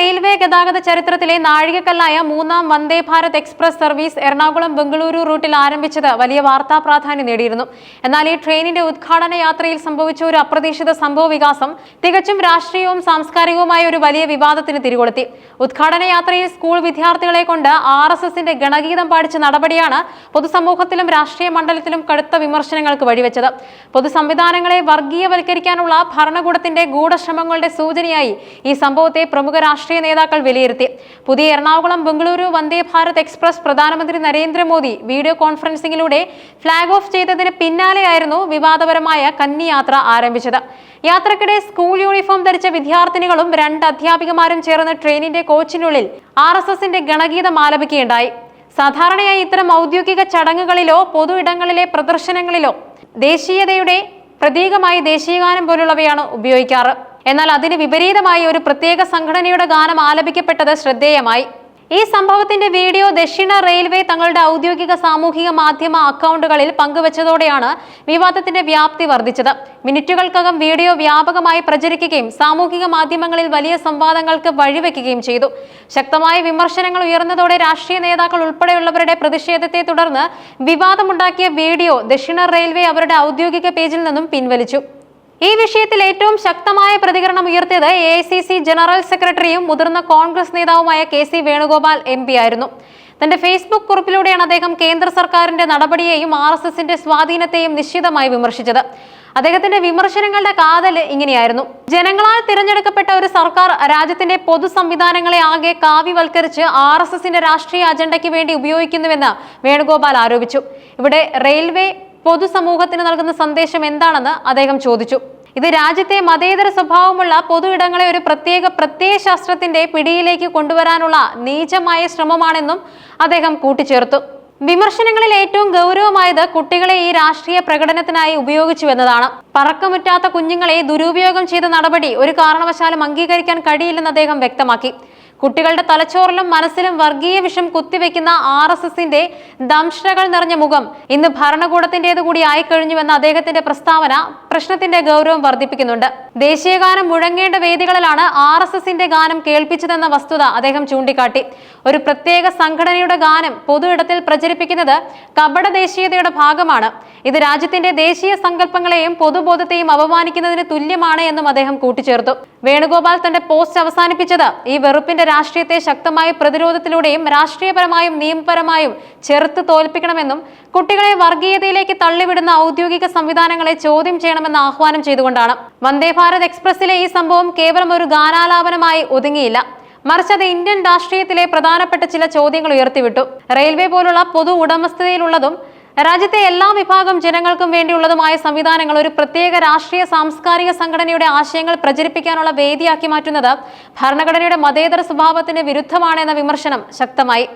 Railway ഗതാഗത ചരിത്രത്തിലെ നാഴികക്കല്ലായ മൂന്നാം വന്ദേ ഭാരത് എക്സ്പ്രസ് സർവീസ് എറണാകുളം ബംഗളൂരു റൂട്ടിൽ ആരംഭിച്ചത് വലിയ വാർത്താ പ്രാധാന്യം നേടിയിരുന്നു. എന്നാൽ ഈ ട്രെയിനിന്റെ ഉദ്ഘാടന യാത്രയിൽ സംഭവിച്ച ഒരു അപ്രതീക്ഷിത സംഭവ വികാസം തികച്ചും രാഷ്ട്രീയവും സാംസ്കാരികവുമായ ഒരു വലിയ വിവാദത്തിന് തിരികൊളുത്തി. ഉദ്ഘാടന യാത്രയിൽ സ്കൂൾ വിദ്യാർത്ഥികളെ കൊണ്ട് ആർ എസ് എസിന്റെ ഗണഗീതം പാടിച്ച നടപടിയാണ് പൊതുസമൂഹത്തിലും രാഷ്ട്രീയ മണ്ഡലത്തിലും കടുത്ത വിമർശനങ്ങൾക്ക് വഴിവെച്ചത്. പൊതുസംവിധാനങ്ങളെ വർഗീയവൽക്കരിക്കാനുള്ള ഭരണകൂടത്തിന്റെ ഗൂഢശ്രമങ്ങളുടെ സൂചനയായി ഈ സംഭവത്തെ പ്രമുഖ രാഷ്ട്രീയ നേതാക്കൾ വിലയിരുത്തി. പുതിയ എറണാകുളം ബംഗളൂരു വന്ദേ ഭാരത് എക്സ്പ്രസ് പ്രധാനമന്ത്രി നരേന്ദ്രമോദി വീഡിയോ കോൺഫറൻസിംഗിലൂടെ ഫ്ളാഗ് ഓഫ് ചെയ്തതിന് പിന്നാലെയായിരുന്നു വിവാദപരമായ കന്നി യാത്ര ആരംഭിച്ചത്. യാത്രക്കിടെ സ്കൂൾ യൂണിഫോം ധരിച്ച വിദ്യാർത്ഥിനികളും രണ്ട് അധ്യാപികമാരും ചേർന്ന് ട്രെയിനിന്റെ കോച്ചിനുള്ളിൽ ആർ എസ് എസിന്റെ ഗണഗീതം ആലപിക്കുകയുണ്ടായി. സാധാരണയായി ഇത്തരം ഔദ്യോഗിക ചടങ്ങുകളിലോ പൊതു ഇടങ്ങളിലെ പ്രദർശനങ്ങളിലോ ദേശീയതയുടെ പ്രതീകമായി ദേശീയഗാനം പോലുള്ളവയാണ് ഉപയോഗിക്കാറ്. എന്നാൽ അതിന് വിപരീതമായി ഒരു പ്രത്യേക സംഘടനയുടെ ഗാനം ആലപിക്കപ്പെട്ടത് ശ്രദ്ധേയമായി. ഈ സംഭവത്തിന്റെ വീഡിയോ ദക്ഷിണ റെയിൽവേ തങ്ങളുടെ ഔദ്യോഗിക സാമൂഹിക മാധ്യമ അക്കൗണ്ടുകളിൽ പങ്കുവച്ചതോടെയാണ് വിവാദത്തിന്റെ വ്യാപ്തി വർദ്ധിച്ചത്. മിനിറ്റുകൾക്കകം വീഡിയോ വ്യാപകമായി പ്രചരിക്കുകയും സാമൂഹിക മാധ്യമങ്ങളിൽ വലിയ സംവാദങ്ങൾക്ക് വഴിവെക്കുകയും ചെയ്തു. ശക്തമായ വിമർശനങ്ങൾ ഉയർന്നതോടെ രാഷ്ട്രീയ നേതാക്കൾ ഉൾപ്പെടെയുള്ളവരുടെ പ്രതിഷേധത്തെ തുടർന്ന് വിവാദമുണ്ടാക്കിയ വീഡിയോ ദക്ഷിണ റെയിൽവേ അവരുടെ ഔദ്യോഗിക പേജിൽ നിന്നും പിൻവലിച്ചു. ഈ വിഷയത്തിൽ ഏറ്റവും ശക്തമായ പ്രതികരണം ഉയർത്തിയത് A I C C general സെക്രട്ടറിയും മുതിർന്ന കോൺഗ്രസ് നേതാവുമായ K C Venugopal M P ആയിരുന്നു. തന്റെ ഫേസ്ബുക്ക് കുറിപ്പിലൂടെയാണ് അദ്ദേഹം കേന്ദ്ര സർക്കാരിന്റെ നടപടിയെയും ആർ എസ് എസിന്റെ സ്വാധീനത്തെയും നിശ്ചിതമായി വിമർശിച്ചത്. അദ്ദേഹത്തിന്റെ വിമർശനങ്ങളുടെ കാതൽ ഇങ്ങനെയായിരുന്നു. ജനങ്ങളാൽ തിരഞ്ഞെടുക്കപ്പെട്ട ഒരു സർക്കാർ രാജ്യത്തിന്റെ പൊതു സംവിധാനങ്ങളെ ആകെ കാവ്യവൽക്കരിച്ച് ആർ എസ് എസിന്റെ രാഷ്ട്രീയ അജണ്ടയ്ക്ക് വേണ്ടി ഉപയോഗിക്കുന്നുവെന്ന് വേണുഗോപാൽ ആരോപിച്ചു. ഇവിടെ റെയിൽവേ പൊതുസമൂഹത്തിന് നൽകുന്ന സന്ദേശം എന്താണെന്ന് അദ്ദേഹം ചോദിച്ചു. ഇത് രാജ്യത്തെ മതേതര സ്വഭാവമുള്ള പൊതു ഇടങ്ങളെ ഒരു പ്രത്യേക പ്രത്യയശാസ്ത്രത്തിന്റെ പിടിയിലേക്ക് കൊണ്ടുവരാനുള്ള നീചമായ ശ്രമമാണെന്നും അദ്ദേഹം കൂട്ടിച്ചേർത്തു. വിമർശനങ്ങളിൽ ഏറ്റവും ഗൗരവമായത് കുട്ടികളെ ഈ രാഷ്ട്രീയ പ്രകടനത്തിനായി ഉപയോഗിച്ചു എന്നതാണ് പറക്കമുറ്റാത്ത കുഞ്ഞുങ്ങളെ ദുരുപയോഗം ചെയ്ത നടപടി ഒരു കാരണവശാലും അംഗീകരിക്കാൻ കഴിയില്ലെന്ന് അദ്ദേഹം വ്യക്തമാക്കി. കുട്ടികളുടെ തലച്ചോറിലും മനസ്സിലും വർഗീയ വിഷം കുത്തിവെക്കുന്ന ആർ എസ് എസിന്റെ ദംഷ്ടകൾ നിറഞ്ഞ മുഖം ഇന്ന് ഭരണകൂടത്തിന്റേത് കൂടി ആയിക്കഴിഞ്ഞുവെന്ന അദ്ദേഹത്തിന്റെ പ്രസ്താവന പ്രശ്നത്തിന്റെ ഗൗരവം വർദ്ധിപ്പിക്കുന്നുണ്ട്. ദേശീയഗാനം മുഴങ്ങേണ്ട വേദികളിലാണ് ആർ എസ് എസിന്റെ ഗാനം കേൾപ്പിച്ചതെന്ന വസ്തുത അദ്ദേഹം ചൂണ്ടിക്കാട്ടി. ഒരു പ്രത്യേക സംഘടനയുടെ ഗാനം പൊതു ഇടത്തിൽ പ്രചരിപ്പിക്കുന്നത് കപട ദേശീയതയുടെ ഭാഗമാണ്. ഇത് രാജ്യത്തിന്റെ ദേശീയ സങ്കല്പങ്ങളെയും പൊതുബോധത്തെയും അപമാനിക്കുന്നതിന് തുല്യമാണ് എന്നും അദ്ദേഹം കൂട്ടിച്ചേർത്തു. വേണുഗോപാൽ തന്റെ പോസ്റ്റ് അവസാനിപ്പിച്ചത് ഈ വെറുപ്പിന്റെ രാഷ്ട്രീയത്തെ ശക്തമായ പ്രതിരോധത്തിലൂടെയും രാഷ്ട്രീയപരമായും നിയമപരമായും ചെറുത്ത് തോൽപ്പിക്കണമെന്നും കുട്ടികളെ വർഗീയതയിലേക്ക് തള്ളിവിടുന്ന ഔദ്യോഗിക സംവിധാനങ്ങളെ ചോദ്യം ചെയ്യണമെന്ന് ആഹ്വാനം ചെയ്തുകൊണ്ടാണ്. വന്ദേ ഭാരത് എക്സ്പ്രസിലെ ഈ സംഭവം കേവലം ഒരു ഗാനാലാപനമായി ഒതുങ്ങിയില്ല. മറിച്ച് അത് ഇന്ത്യൻ രാഷ്ട്രീയത്തിലെ പ്രധാനപ്പെട്ട ചില ചോദ്യങ്ങൾ ഉയർത്തിവിട്ടു. റെയിൽവേ പോലുള്ള പൊതു ഉടമസ്ഥതയിലുള്ളതും രാജ്യത്തെ എല്ലാ വിഭാഗം ജനങ്ങൾക്കും വേണ്ടിയുള്ളതുമായ സംവിധാനങ്ങൾ ഒരു പ്രത്യേക രാഷ്ട്രീയ സാംസ്കാരിക സംഘടനയുടെ ആശയങ്ങൾ പ്രചരിപ്പിക്കാനുള്ള വേദിയാക്കി മാറ്റുന്നത് ഭരണഘടനയുടെ മതേതര സ്വഭാവത്തിന് വിരുദ്ധമാണെന്ന വിമർശനം ശക്തമായി.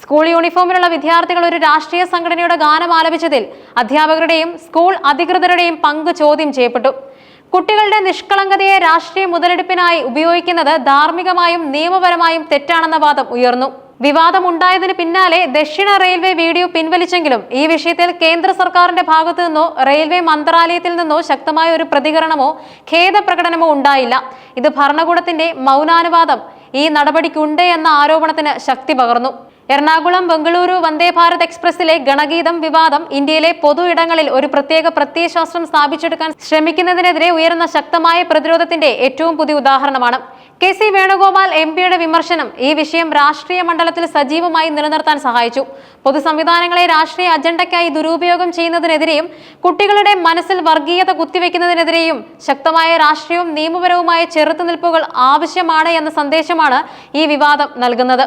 സ്കൂൾ യൂണിഫോമിലുള്ള വിദ്യാർത്ഥികൾ ഒരു രാഷ്ട്രീയ സംഘടനയുടെ ഗാനം ആലപിച്ചതിൽ അധ്യാപകരുടെയും സ്കൂൾ അധികൃതരുടെയും പങ്ക് ചോദ്യം ചെയ്യപ്പെട്ടു. കുട്ടികളുടെ നിഷ്കളങ്കതയെ രാഷ്ട്രീയ മുതലെടുപ്പിനായി ഉപയോഗിക്കുന്നത് ധാർമ്മികമായും നിയമപരമായും തെറ്റാണെന്ന വാദം ഉയർന്നു. വിവാദമുണ്ടായതിന് പിന്നാലെ ദക്ഷിണ റെയിൽവേ വീഡിയോ പിൻവലിച്ചെങ്കിലും ഈ വിഷയത്തിൽ കേന്ദ്ര സർക്കാരിന്റെ ഭാഗത്തു നിന്നോ റെയിൽവേ മന്ത്രാലയത്തിൽ നിന്നോ ശക്തമായ ഒരു പ്രതികരണമോ ഖേദപ്രകടനമോ ഉണ്ടായില്ല. ഇത് ഭരണകൂടത്തിന്റെ മൗനാനുവാദം. ഈ നടപടിക്കുണ്ട് എന്ന ആരോപണത്തിന് ശക്തി പകർന്നു. എറണാകുളം ബംഗളൂരു വന്ദേ ഭാരത് എക്സ്പ്രസിലെ ഗണഗീതം വിവാദം ഇന്ത്യയിലെ പൊതു ഇടങ്ങളിൽ ഒരു പ്രത്യേക പ്രത്യയശാസ്ത്രം സ്ഥാപിച്ചെടുക്കാൻ ശ്രമിക്കുന്നതിനെതിരെ ഉയർന്ന ശക്തമായ പ്രതിരോധത്തിന്റെ ഏറ്റവും പുതിയ ഉദാഹരണമാണ്. കെ സി വേണുഗോപാൽ എം പിയുടെ വിമർശനം ഈ വിഷയം രാഷ്ട്രീയ മണ്ഡലത്തിൽ സജീവമായി നിലനിർത്താൻ സഹായിച്ചു. പൊതു സംവിധാനങ്ങളെ രാഷ്ട്രീയ അജണ്ടയ്ക്കായി ദുരുപയോഗം ചെയ്യുന്നതിനെതിരെയും കുട്ടികളുടെ മനസ്സിൽ വർഗീയത കുത്തിവെക്കുന്നതിനെതിരെയും ശക്തമായ രാഷ്ട്രീയവും നിയമപരവുമായ ചെറുത്തുനിൽപ്പുകൾ ആവശ്യമാണ് എന്ന സന്ദേശമാണ് ഈ വിവാദം നൽകുന്നത്.